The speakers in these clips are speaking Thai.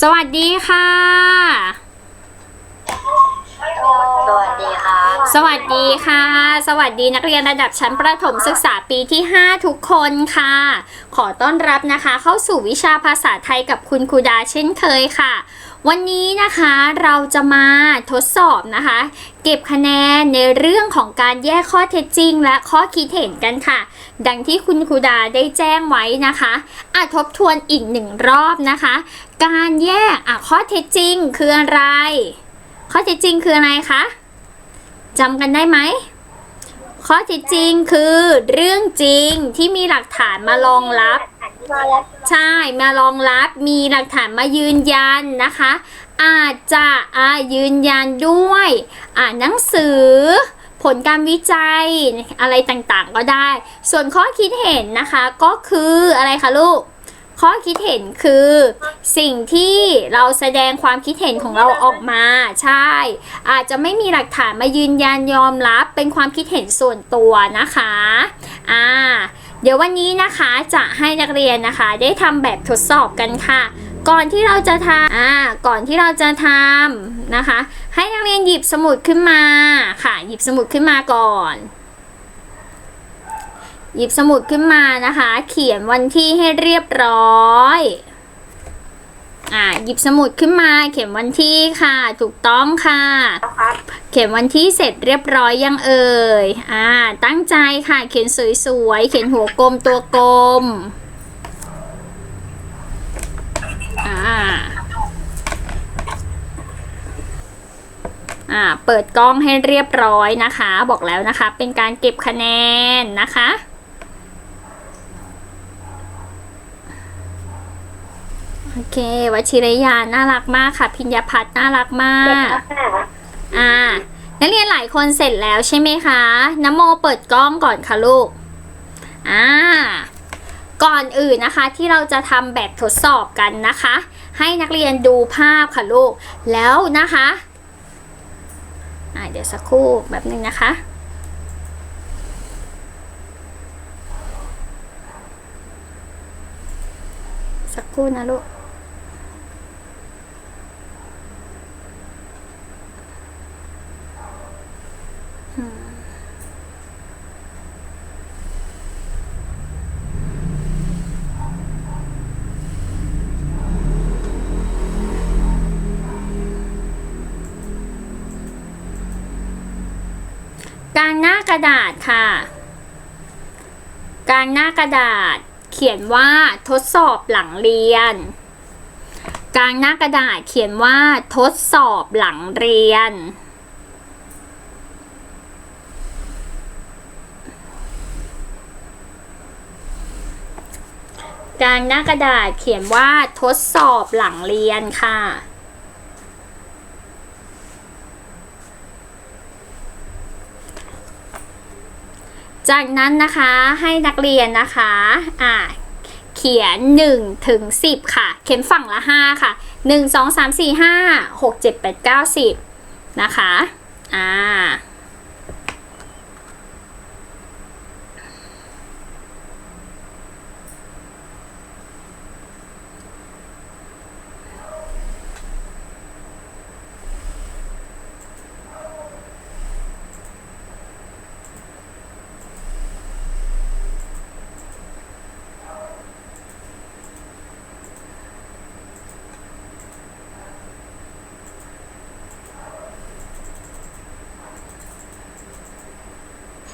สวัสดีค่ะ สวัสดีครับสวัสดีค่ะ สวัสดีนักเรียนระดับชั้นประถมศึกษาปีที่ 5 ทุกคนค่ะ ขอต้อนรับนะคะเข้าสู่วิชาภาษาไทยกับคุณครูดาเช่นเคยค่ะ วันนี้นะคะเราจะมาทดสอบนะคะ เก็บคะแนนในเรื่องของการแยกข้อเท็จจริง และข้อคิดเห็นกันค่ะ ดังที่คุณครูดาได้แจ้งไว้นะคะอาทบทวนอีกหนึ่งรอบนะคะ การแยกอะข้อเท็จจริงคืออะไร ข้อเท็จจริงคืออะไรคะจำกันได้ไหมข้อเท็จจริงคือเรื่องจริงที่มีหลักฐานมารองรับ ใช่มารองรับมีหลักฐานมายืนยันนะคะ อาจจะอ่ายืนยันด้วยอ่านหนังสือ ผลการวิจัยอะไรต่างๆก็ได้ ส่วนข้อคิดเห็นนะคะก็คืออะไรคะลูก ข้อคิดเห็นคือสิ่งที่เราแสดงความคิดเห็นของเราออกมาใช่ อาจจะไม่มีหลักฐานมายืนยันยอมรับเป็นความคิดเห็นส่วนตัวนะคะอ่าเดี๋ยววันนี้นะคะจะให้นักเรียนนะคะ ได้ทำแบบทดสอบกันค่ะ ก่อนที่เราจะทำอ่าก่อนที่เราจะทำนะคะ ให้นักเรียนหยิบสมุดขึ้นมาค่ะ หยิบสมุดขึ้นมาก่อน หยิบสมุดขึ้นมานะคะ เขียนวันที่ให้เรียบร้อยอ่าหยิบสมุดขึ้นมา เขียนวันที่ค่ะ ถูกต้องค่ะ เขียนวันที่เสร็จเรียบร้อยยังเอ่ยอ่าตั้งใจค่ะ เขียนสวยๆเขียนหัวกลมตัวกลมอ่าอ่าเปิดกล้องให้เรียบร้อยนะคะ บอกแล้วนะคะ เป็นการเก็บคะแนนนะคะ โอเควชิรยาน่ารักมากค่ะ พิญญาพัฒน์น่ารักมาก อ่า นักเรียนหลายคนเสร็จแล้วใช่ไหมคะนโมเปิดกล้องก่อนค่ะลูก อ่า ก่อนอื่นนะคะที่เราจะทำแบบทดสอบกันนะคะ ให้นักเรียนดูภาพค่ะลูก แล้วนะคะ อ่าเดี๋ยวสักครู่แบบนึงนะคะสักครู่นะลูกก ระดาษค่ะกลางหน้ากระดาษเขียนว่าทดสอบหลังเรียน กลางหน้ากระดาษเขียนว่าทดสอบหลังเรียน กลางหน้ากระดาษเขียนว่าทดสอบหลังเรียนค่ะ จากนั้นนะคะให้นักเรียนนะคะอ่าเขียน1ถึง10 ค่ะ เขียนฝั่งละ 5 ค่ะ 1 2 3 4 5 6 7 8 9 10 นะคะอ่า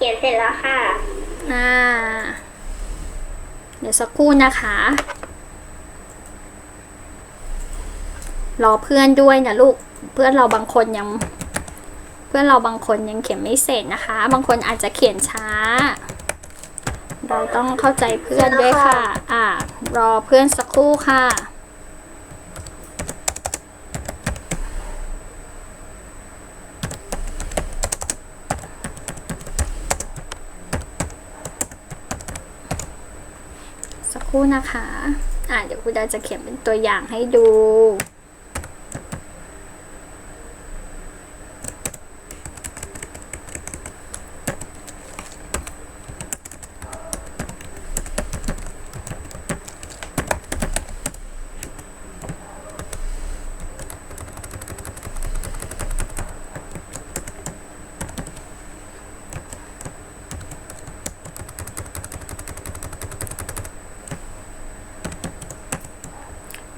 ยนเสร็จแล้วค่ะอ่าเดี๋ยวสักครู่นะคะ รอเพื่อนด้วยนะลูก เพื่อนเราบางคนยัง เพื่อนเราบางคนยังเขียนไม่เสร็จนะคะ บางคนอาจจะเขียนช้า เราต้องเข้าใจเพื่อนด้วยค่ะ อ่ารอเพื่อนสักครู่ค่ะ รู่นะคะ อ่าเดี๋ยวครูดาจะเขียนเป็นตัวอย่างให้ดู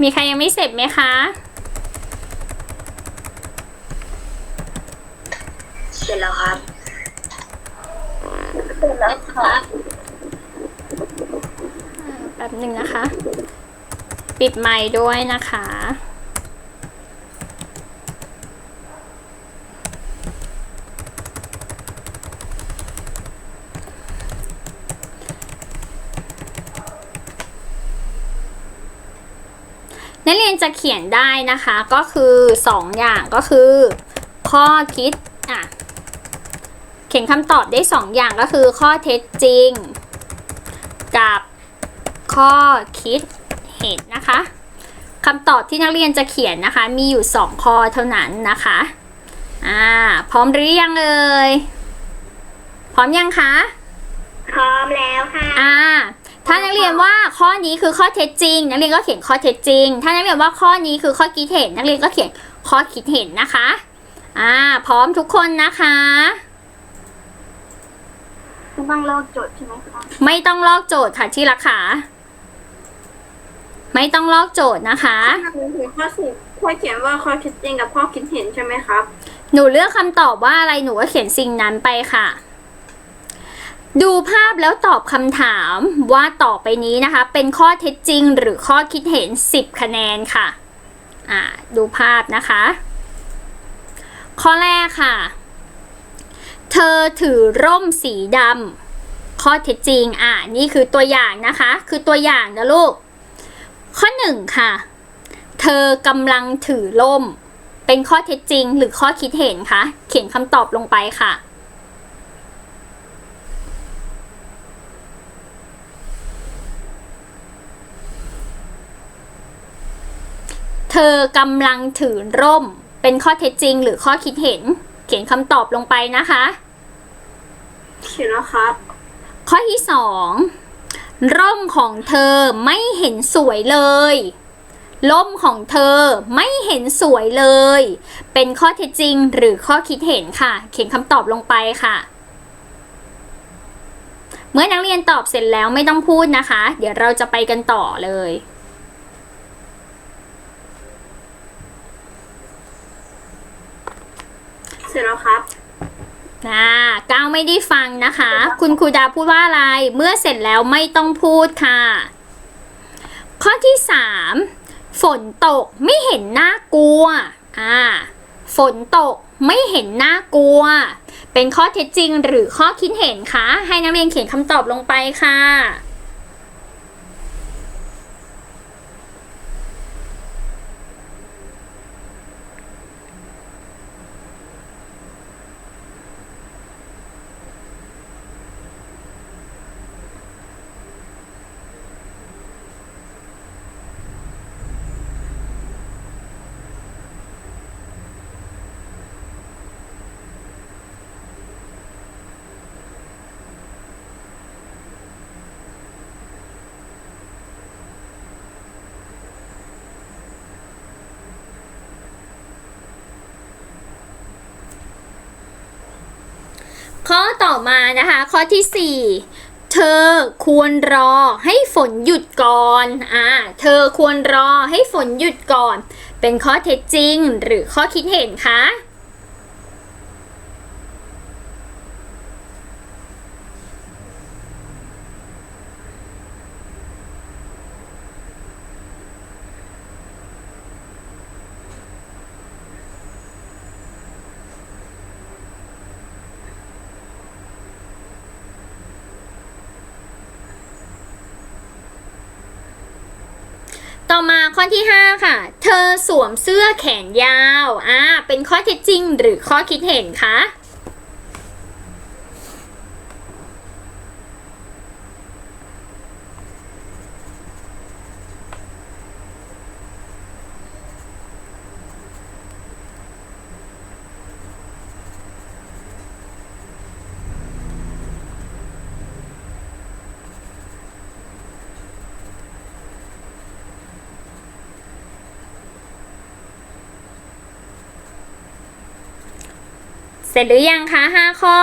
มีใครยังไม่เสร็จไหมคะ เสร็จแล้วครับ เสร็จแล้วครับ แป๊บหนึ่งนะคะ ปิดไมค์ด้วยนะคะ นักเรียน จะเขียนได้นะคะก็คือสองอย่างก็คือ ข้อคิดอะเขียนคำตอบได้สองอย่างก็คือข้อเท็จจริง กับข้อคิดเห็นนะคะคำตอบที่นักเรียนจะเขียนนะคะ มีอยู่ 2 ข้อเท่านั้นนะคะอ่าพร้อมหรือยังเอ่ยพร้อมยังคะพร้อมแล้วค่ะอ่า ถ้านักเรียนว่าข้อนี้คือข้อเท็จจริง นักเรียนก็เขียนข้อเท็จจริง ถ้านักเรียนว่าข้อนี้คือข้อคิดเห็น นักเรียนก็เขียนข้อคิดเห็นนะคะอ่าพร้อมทุกคนนะคะไม่ต้องลอกโจทย์ใช่ไหมคะไม่ต้องลอกโจทย์ค่ะที่รักขาไม่ต้องลอกโจทย์นะคะถ้าถึงข้อสิบข้อเขียนว่าข้อคิดจริงกับข้อคิดเห็นใช่ไหมครับ หนูเลือกคำตอบว่าอะไรหนูก็เขียนสิ่งนั้นไปค่ะ ดูภาพแล้วตอบคำถามว่าต่อไปนี้นะคะ เป็นข้อเท็จจริงหรือข้อคิดเห็น 10 คะแนนค่ะ อ่า ดูภาพนะคะ ข้อแรกค่ะ เธอถือร่มสีดำข้อเท็จจริง อ่านี่คือตัวอย่างนะคะ คือตัวอย่างนะลูก ข้อหนึ่งค่ะ เธอกำลังถือร่ม เป็นข้อเท็จจริงหรือข้อคิดเห็นคะ เขียนคำตอบลงไปค่ะ เธอกำลังถือร่ม เป็นข้อเท็จจริงหรือข้อคิดเห็น เขียนคำตอบลงไปนะคะ เขียนแล้วครับ ข้อที่สองร่มของเธอไม่เห็นสวยเลยร่มของเธอไม่เห็นสวยเลย เป็นข้อเท็จจริงหรือข้อคิดเห็นค่ะ เขียนคำตอบลงไปค่ะ เมื่อนักเรียนตอบเสร็จแล้วไม่ต้องพูดนะคะ เดี๋ยวเราจะไปกันต่อเลย เสร็จแล้วครับนะก้าวไม่ได้ฟังนะคะ คุณครูดาพูดว่าอะไร เมื่อเสร็จแล้วไม่ต้องพูดค่ะ ข้อที่3ฝนตกไม่เห็นน่ากลัว อ่า ฝนตกไม่เห็นน่ากลัว เป็นข้อเท็จจริงหรือข้อคิดเห็นคะ ให้นักเรียนเขียนคำตอบลงไปค่ะ มานะคะ ข้อที่ 4 เธอควรรอให้ฝนหยุดก่อน อ่า เธอควรรอให้ฝนหยุดก่อน เป็นข้อเท็จจริงหรือข้อคิดเห็นคะ ต่อมาข้อที่ 5 ค่ะ เธอสวมเสื้อแขนยาว อ่า เป็นข้อเท็จจริงหรือข้อคิดเห็นคะ ร็จหรือยังคะ5ข้อ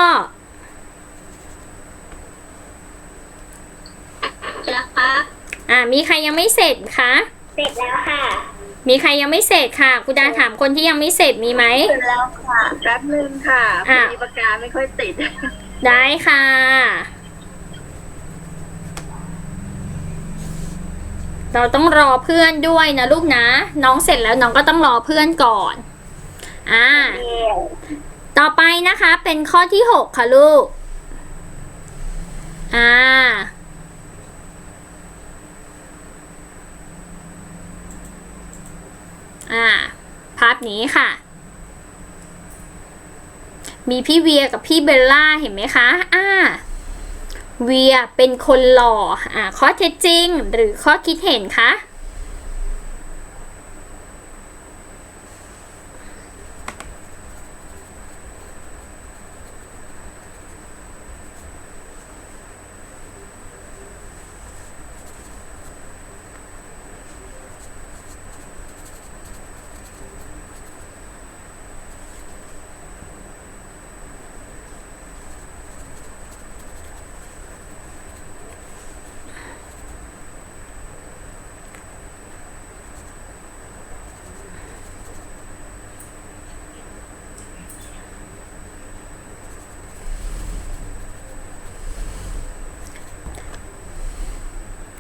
แล้วครับอ่ามีใครยังไม่เสร็จคะ เสร็จแล้วค่ะ มีใครยังไม่เสร็จค่ะกูดาถามคนที่ยังไม่เสร็จมีไหม เสร็จแล้วค่ะแป๊บนึงค่ะอะ มีปากกาไม่ค่อยติด ได้ค่ะ เราต้องรอเพื่อนด้วยนะลูกนะ น้องเสร็จแล้วน้องก็ต้องรอเพื่อนก่อน อ่า ต่อไปนะคะเป็นข้อที่หกค่ะลูก อ่า อ่า ภาพนี้ค่ะ มีพี่เวียกับพี่เบลล่าเห็นไหมคะ อ่า เวียเป็นคนหล่อ อ่า ข้อเท็จจริงหรือข้อคิดเห็นคะ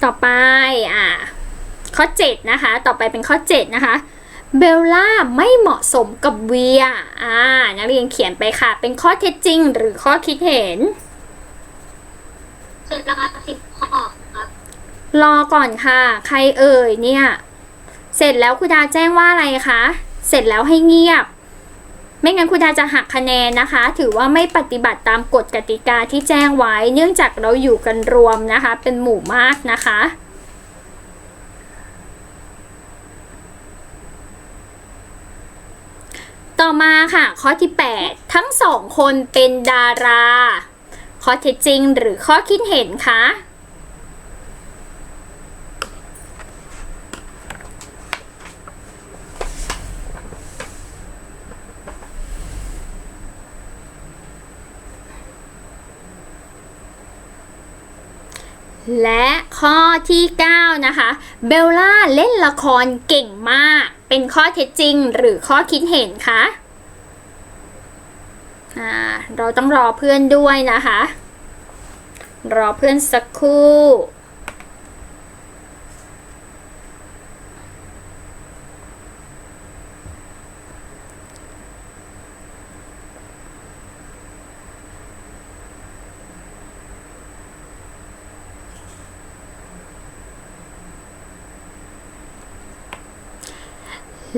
ต่อไปอ่าข้อ 7 นะคะ ต่อไปเป็นข้อ 7 นะคะเบลล่าไม่เหมาะสมกับเวียอ่านักเรียนเขียนไปค่ะ เป็นข้อเท็จจริงหรือข้อคิดเห็นเสร็จแล้วครับสิบข้อครับรอก่อนค่ะ ใครเอ่ยเนี่ย เสร็จแล้วคุณดาแจ้งว่าอะไรคะ เสร็จแล้วให้เงียบ ไม่งั้นคุณดาจะหักคะแนนนะคะ ถือว่าไม่ปฏิบัติตามกฎกติกาที่แจ้งไว้ เนื่องจากเราอยู่กันรวมนะคะ เป็นหมู่มากนะคะต่อมาค่ะ ข้อที่ 8 ทั้งสองคนเป็นดารา ข้อเท็จจริงหรือข้อคิดเห็นคะ และข้อที่ 9 นะคะ เบลล่าเล่นละครเก่งมาก เป็นข้อเท็จจริงหรือข้อคิดเห็นคะอ่าเราต้องรอเพื่อนด้วยนะคะ รอเพื่อนสักครู่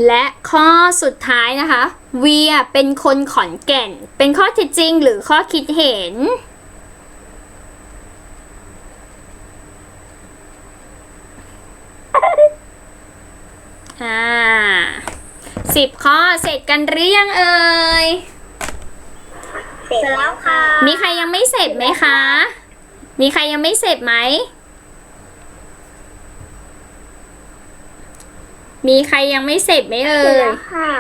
และข้อสุดท้ายนะคะเวียเป็นคนขอนแก่น เป็นข้อเท็จจริงหรือข้อคิดเห็น อ่าสิบข้อเสร็จกันหรือยังเอ่ย เสร็จแล้วค่ะ มีใครยังไม่เสร็จไหมคะ มีใครยังไม่เสร็จไหม มีใครยังไม่เสร็จไหมเอ่เสร็จยแล้วค่ะ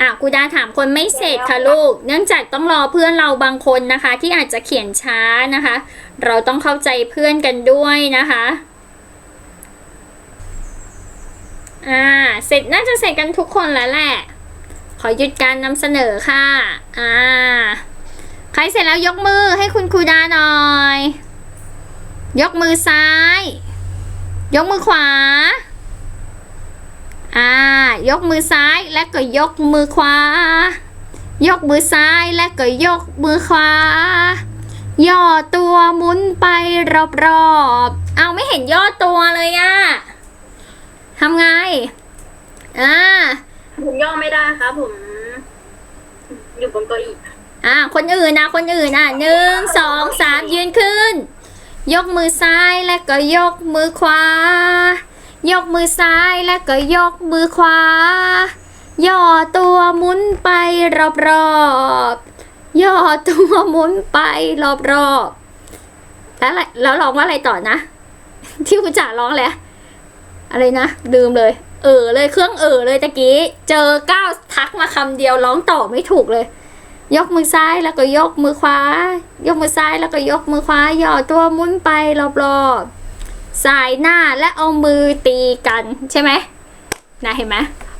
อะกูดาถามคนไม่เสร็จค่ะลูก เนื่องจากต้องรอเพื่อนเราบางคนนะคะ ที่อาจจะเขียนช้านะคะ เราต้องเข้าใจเพื่อนกันด้วยนะคะอ่าเสร็จน่าจะเสร็จกันทุกคนแล้วแหละ ขอหยุดการนำเสนอค่ะอ่าใครเสร็จแล้วยกมือให้คุณครูดาหน่อย ยกมือซ้าย ยกมือขวาอ่า ยกมือซ้ายและก็ยกมือขวา ยกมือซ้ายและก็ยกมือขวา ย่อตัวหมุนไปรอบๆ เอาไม่เห็นย่อตัวเลยอะทำไง อ่า ผมย่อไม่ได้ครับผม อยู่บนเก้าอี้อ่า คนอื่นนะคนอื่นอะหนึ่งสองสามยืนขึ้น ยกมือซ้ายและก็ยกมือขวา ยกมือซ้ายและก็ยกมือขวา ย่อตัวหมุนไปรอบๆ ย่อตัวหมุนไปรอบๆ แล้วอะไรแล้วร้องว่าอะไรต่อนะ ที่คุณจ๋าร้องและไรอะไรนะลืมเลย เออเลยเครื่องเออเลยตะกี้ เจอก้าวทักมาคำเดียวร้องต่อไม่ถูกเลย ยกมือซ้ายแล้วก็ยกมือขวา ยกมือซ้ายแล้วก็ยกมือขวาย่อตัวหมุนไปรอบๆ สายหน้าและเอามือตีกันใช่ไหมนะเห็นไหม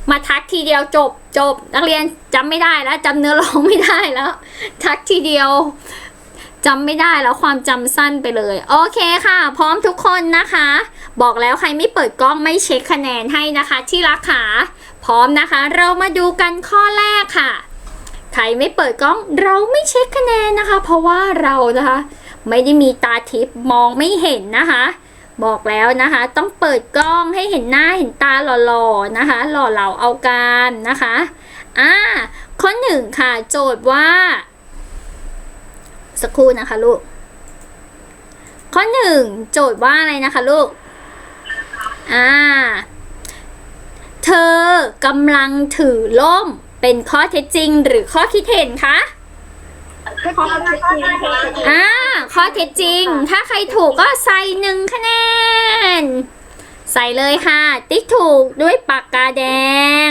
มาทักทีเดียวจบจบ นักเรียนจำไม่ได้แล้วจำเนื้อร้องไม่ได้แล้ว ทักทีเดียวจำไม่ได้แล้วความจำสั้นไปเลย โอเคค่ะ พร้อมทุกคนนะคะ บอกแล้วใครไม่เปิดกล้องไม่เช็คคะแนนให้นะคะ ที่รักขาพร้อมนะคะ เรามาดูกันข้อแรกค่ะ ใครไม่เปิดกล้องเราไม่เช็คคะแนนนะคะ เพราะว่าเรานะคะ ไม่ได้มีตาทิพย์มองไม่เห็นนะคะ บอกแล้วนะคะ ต้องเปิดกล้องให้เห็นหน้าเห็นตาหล่อๆนะคะ หล่อเหลาเอาการนะคะอ่าข้อหนึ่งค่ะ โจทย์ว่า สักครู่นะคะลูก ข้อหนึ่งโจทย์ว่าอะไรนะคะลูกอ่าเธอกำลังถือล่มเป็นข้อเท็จจริงหรือข้อคิดเห็นคะ ข้อเท็จจริงค่ะอ่าข้อเท็จจริง ถ้าใครถูกก็ใส่หนึ่งคะแนน ใส่เลยค่ะ ติ๊กถูกด้วยปากกาแดง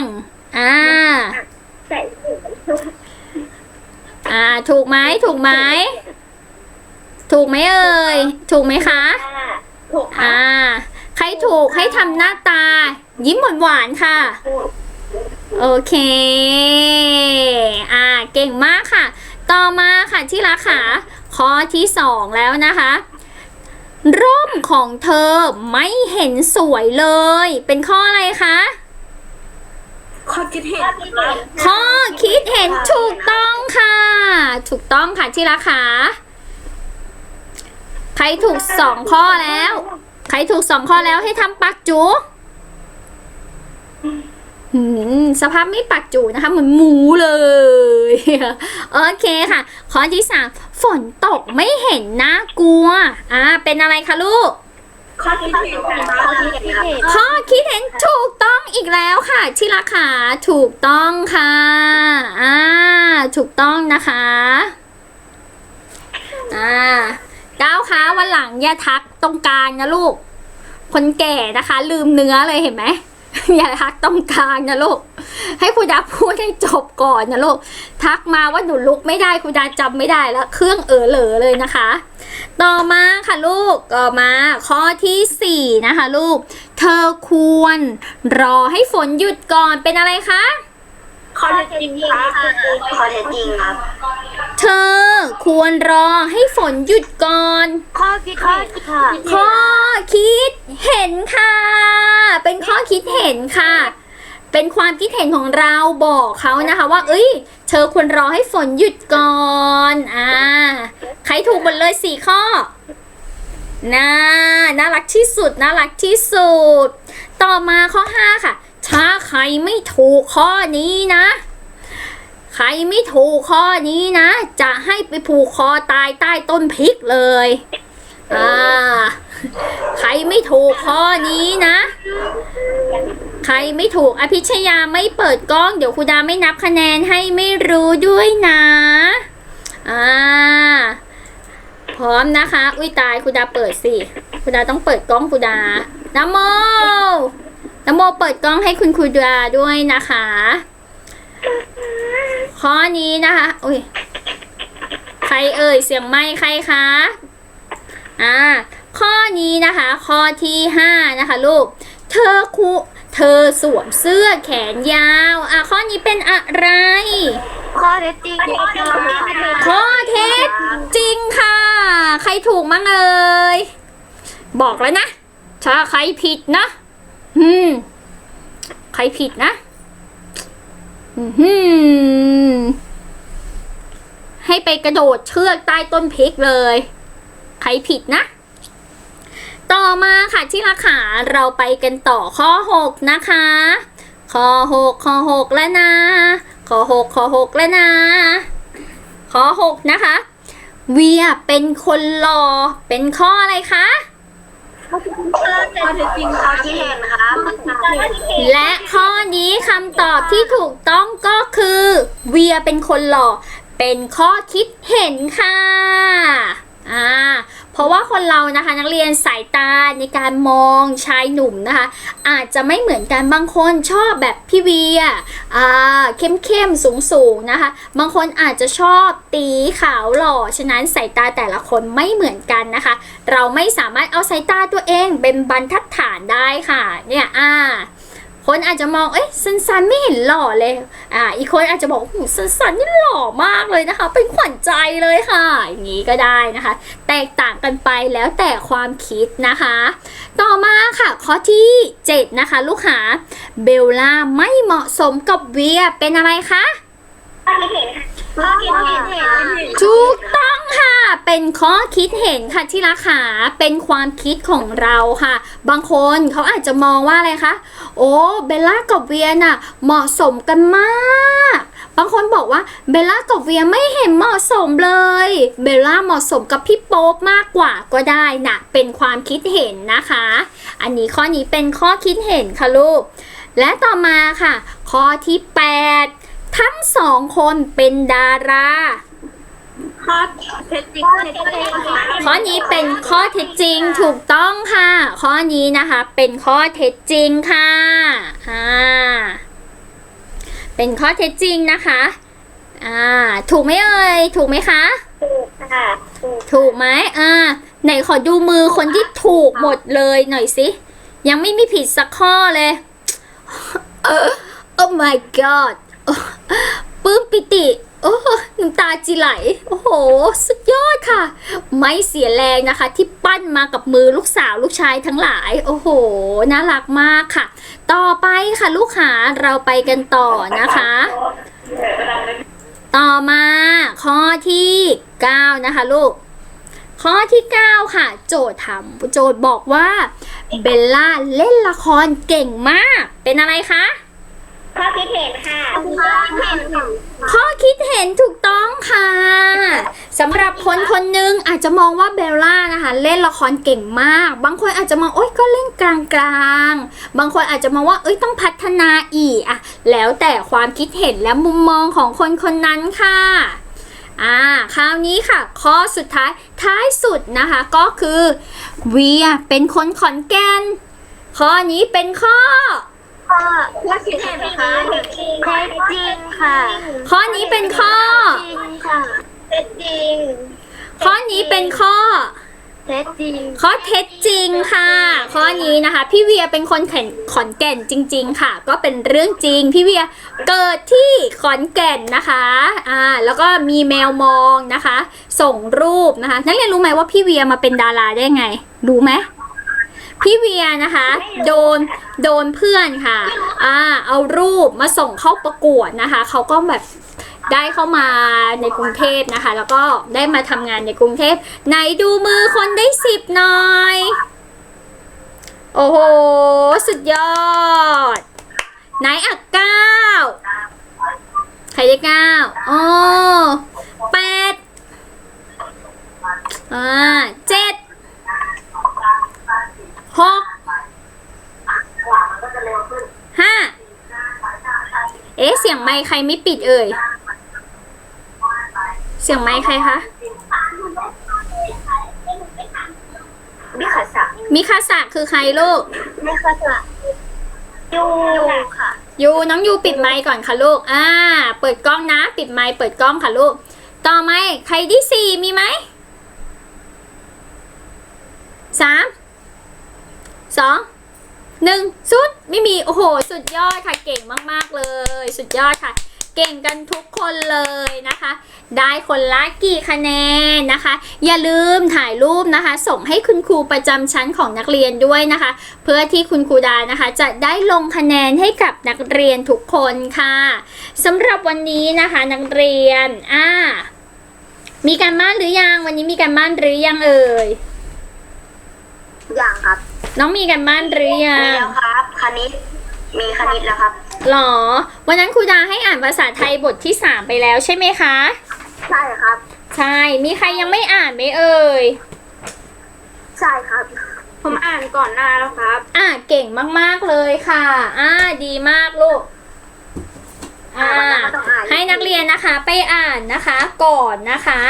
อ่า ใส่อ่า ถูกไหมถูกไหม ถูกไหมเอ่ย ถูกไหมคะ ถูกค่ะอ่า ใครถูกให้ทำหน้าตา ยิ้มหวานๆค่ะ โอเค อ่า เก่งมากค่ะต่อมา ค่ะที่รักค่ะข้อที่สองแล้วนะคะ ร่มของเธอไม่เห็นสวยเลย เป็นข้ออะไรคะข้อคิดเห็นข้อคิดเห็นถูกต้องค่ะ ถูกต้องค่ะที่รักค่ะใครถูกสองข้อแล้ว ใครถูกสองข้อแล้วให้ทำปากจูหืม สภาพไม่ปากจูนะคะ เหมือนหมูเลย โอเคค่ะ ข้อที่สามฝนตกไม่เห็นน่ากลัว อ่า เป็นอะไรคะลูกข้อคิดเห็นข้อคิดเห็นข้อคิดเห็นถูกต้องอีกแล้วค่ะ ที่ราคาถูกต้องค่ะ อ่า ถูกต้องนะคะ อ่าก้าวคะวันหลังอย่าทักตรงกลางนะลูก คนแก่นะคะ ลืมเนื้อเลยเห็นไหม อย่าทักตรงกลางนะลูก ให้คุณดาพูดให้จบก่อนนะลูก ทักมาว่าหนูลุกไม่ได้คุณดาจำไม่ได้แล้วเครื่องเออเหลอเลยนะคะ ต่อมาค่ะลูกต่อมาข้อที่ 4 นะคะลูก เธอควรรอให้ฝนหยุดก่อนเป็นอะไรคะ ข้อเท็จจริงค่ะข้อเท็จจริงครับ เธอควรรอให้ฝนหยุดก่อน ข้อคิดเห็นค่ะ ข้อคิดเห็นค่ะ เป็นข้อคิดเห็นค่ะ เป็นความคิดเห็นของเราบอกเขานะคะว่า เอ้ย เธอควรรอให้ฝนหยุดก่อน อ่า ใครถูกหมดเลยสี่ข้อน่าน่ารักที่สุด น่ารักที่สุด ต่อมาข้อ 5 ค่ะ ถ้าใครไม่ถูกข้อนี้นะ ใครไม่ถูกข้อนี้นะ จะให้ไปผูกคอตายใต้ต้นพริกเลย อ่า ใครไม่ถูกข้อนี้นะ ใครไม่ถูกอภิชยาไม่เปิดกล้อง เดี๋ยวครูดาไม่นับคะแนนให้ไม่รู้ด้วยนะ อ่า พร้อมนะคะ อุ้ยตายครูดาเปิดสิครูดาต้องเปิดกล้องครูดานโม นโมเปิดกล้องให้คุณครูดาด้วยนะคะ ข้อนี้นะคะอุ้ยใครเอ่ยเสียงไม่ใครคะอ่าข้อนี้นะคะ ข้อที่ห้านะคะลูก เธอครูเธอสวมเสื้อแขนยาวอะข้อนี้เป็นอะไร ข้อเท็จจริงค่ะข้อเท็จจริงค่ะ ใครถูกมั้งเอ่ยบอกแล้วนะ ถ้าใครผิดนะ อืมใครผิดนะ อือหือให้ไปกระโดดเชือกใต้ต้นพริกเลย ใครผิดนะ ต่อมาค่ะที่ราคาเราไปกันต่อข้อ 6 นะคะ ข้อ 6 ข้อ 6 แล้วนะ ข้อ 6 ข้อ 6 แล้วนะ ข้อ 6 นะคะ เวียเป็นคนหล่อเป็นข้ออะไรคะ ข้อเท็จจริงข้อที่เห็นครับและข้อนี้คำตอบที่ถูกต้องก็คือ เวียเป็นคนหล่อ เป็นข้อคิดเห็นค่ะ อ่า เพราะว่าคนเรานะคะนักเรียนสายตาในการมองชายหนุ่มนะคะ อาจจะไม่เหมือนกันบางคนชอบแบบพี่เวียอ่าเข้มเข้มสูงสูงๆนะคะ บางคนอาจจะชอบตีขาวหล่อฉะนั้นสายตาแต่ละคนไม่เหมือนกันนะคะ เราไม่สามารถเอาสายตาตัวเองเป็นบรรทัดฐานได้ค่ะเนี่ยอ่า คนอาจจะมอง เอ้ยสันสันไม่เห็นหล่อเลย อ่า อีกคนอาจจะบอกโอ้สันสันนี่หล่อมากเลยนะคะ เป็นขวัญใจเลยค่ะ อย่างนี้ก็ได้นะคะ แตกต่างกันไปแล้วแต่ความคิดนะคะ ต่อมาค่ะ ข้อที่ 7 นะคะ ลูกหา เบลล่าไม่เหมาะสมกับเวียเป็นอะไรคะ ถูกต้องค่ะ เป็นข้อคิดเห็นค่ะที่รักขาเป็นความคิดของเราค่ะ บางคนเขาอาจจะมองว่าอะไรคะ โอ้เบลล่ากับเวียน่ะเหมาะสมกันมาก บางคนบอกว่าเบลล่ากับเวียไม่เห็นเหมาะสมเลย เบลล่าเหมาะสมกับพี่โป๊ปมากกว่าก็ได้นะเป็นความคิดเห็นนะคะ อันนี้ข้อนี้เป็นข้อคิดเห็นค่ะลูก และต่อมาค่ะ ข้อที่ 8 ทั้งสองคนเป็นดาราข้อเท็จจริงเท็จจริงค่ะข้อนี้เป็นข้อเท็จจริงถูกต้องค่ะ ข้อนี้นะคะ เป็นข้อเท็จจริงค่ะอ่าเป็นข้อเท็จจริงนะคะอ่าถูกไหมเอ่ยถูกไหมคะถูกค่ะถูกถูกไหมอ่าไหนขอดูมือคนที่ถูกหมดเลยหน่อยสิยังไม่มีผิดสักข้อเลยเออ oh my god ปื้มปิติ โอ้น้ำตาจีไหล โอ้โห สุดยอดค่ะ ไม่เสียแรงนะคะ ที่ปั้นมากับมือลูกสาวลูกชายทั้งหลาย โอ้โห น่ารักมากค่ะ ต่อไปค่ะลูกหาเราไปกันต่อนะคะ ต่อมา ข้อที่ 9 นะคะลูกข้อที่ 9 ค่ะ โจทย์ถามโจทย์บอกว่าเบลล่าเล่นละครเก่งมาก เป็นอะไรคะ ข้อคิดเห็นค่ะข้อคิดเห็นค่ะข้อคิดเห็นถูกต้องค่ะสำหรับคนคนหนึงอาจจะมองว่าเบลล่านะคะ เล่นละครเก่งมาก บางคนอาจจะมองโอ๊ยก็เล่นกลางๆบางคนอาจจะมองว่าเอ้ยต้องพัฒนาอีกอะแล้วแต่ความคิดเห็นและมุมมองของคนคนนั้นค่ะอ่าคราวนี้ค่ะ ข้อสุดท้ายท้ายสุดนะคะก็คือเวียเป็นคนขอนแก่นข้อนี้เป็นข้อ ข้อข้อคิดเห็นค่ะเท็จจริงค่ะเท็จจริงค่ะข้อนี้เป็นข้อ จริงค่ะเท็จจริงข้อนี้เป็นข้อ เท็จจริงข้อเท็จจริงค่ะ ข้อนี้นะคะ พี่เวียเป็นคนแข่นขอนแก่นจริง ๆ ค่ะ ก็เป็นเรื่องจริง พี่เวียเกิดที่ขอนแก่นนะคะอ่าแล้วก็มีแมวมองนะคะ ส่งรูปนะคะ นักเรียนรู้ไหมว่าพี่เวียมาเป็นดาราได้ไง รู้ไหม พี่เวียนะคะ โดนโดนเพื่อนค่ะ อ่า เอารูปมาส่งเข้าประกวดนะคะ เขาก็แบบได้เข้ามาในกรุงเทพนะคะ แล้วก็ได้มาทำงานในกรุงเทพไหนดูมือคนได้สิบหน่อย โอ้โห สุดยอด ไหนอะเก้าใครได้เก้าอ๋อแปดอ่าเจ็ด หกห้าเอ๊ะ เสียงไมค์ใครไม่ปิดเอ่ย เสียงไมค์ใครคะ มิคาสะมิคาสะคือใครลูก มิคาสะยูค่ะ ยูน้องยูปิดไมค์ก่อนค่ะลูก อ่า เปิดกล้องนะ ปิดไมค์เปิดกล้องค่ะลูก ต่อไหมใครที่สี่มีไหมสาม สองหนึ่งสุดไม่มี โอ้โห สุดยอดค่ะเก่งมากๆเลย สุดยอดค่ะ เก่งกันทุกคนเลยนะคะ ได้คนละกี่คะแนนนะคะ อย่าลืมถ่ายรูปนะคะ ส่งให้คุณครูประจำชั้นของนักเรียนด้วยนะคะ เพื่อที่คุณครูดานะคะ จะได้ลงคะแนนให้กับนักเรียนทุกคนค่ะสำหรับวันนี้นะคะนักเรียนอ่ามีการบ้านหรือยังวันนี้มีการบ้านหรือยังเอ่ย อย่างครับ น้องมีการบ้านหรือยัมีงแล้วครับ คณิต มีคณิตแล้วครับ หรอ วันนั้นครูดาให้อ่านภาษาไทยบทที่สามไปแล้วใช่ไหมคะ ใช่ครับ ใช่ มีใครยังไม่อ่านไหมเอ่ย ใช่ครับ ผมอ่านก่อนหน้าแล้วครับ อ่าเก่งมากๆเลยค่ะ อ่าดีมากลูก อ่าให้นักเรียนนะคะ ไปอ่านนะคะ ก่อนนะคะ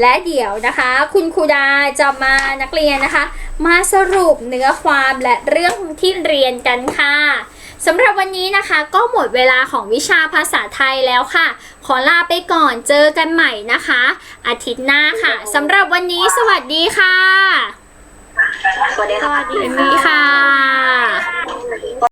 และเดี๋ยวนะคะ คุณครูดาจะมานักเรียนนะคะ มาสรุปเนื้อความและเรื่องที่เรียนกันค่ะสำหรับวันนี้นะคะก็หมดเวลาของวิชาภาษาไทยแล้วค่ะ ขอลาไปก่อนเจอกันใหม่นะคะ อาทิตย์หน้าค่ะสำหรับวันนี้สวัสดีค่ะ สวัสดีครับสวัสดีค่ะ